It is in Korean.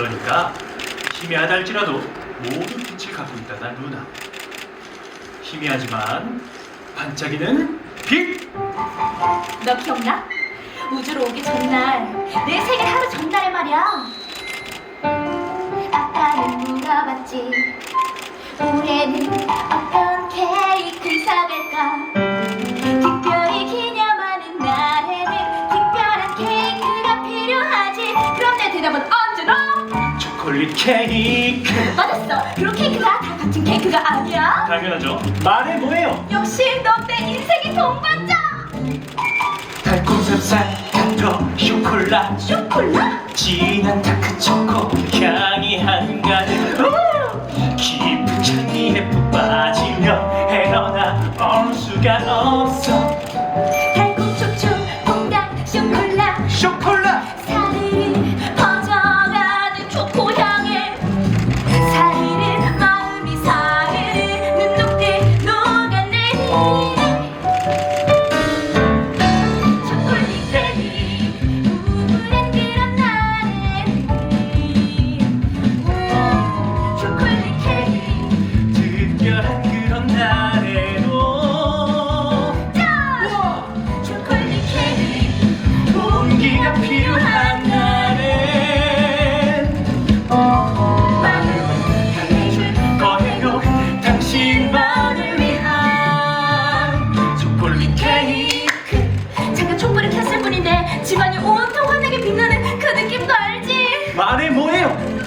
그러니까 희미하다 할지라도 모두 빛을 갖고 있다나 누나. 희미하지만 반짝이는 빛. 너 기억나? 우주로 오기 전날 내 생일 하루 전날에 말이야 아빠는 물어봤지 초콜릿 케이크. 맞았어 그런 케이크가 다 같은 케이크가 아니야 당연하죠. 말해 뭐예요? 역시 넌 내 인생의 동반자 달콤 쌉쌀한 더 쇼콜라. 쇼콜라? 진한 다크 초코 향이 한가득 깊은 찬미에 푹 빠지면 헤어나 올 수가 없어 느낌도 알지? 말해 뭐예요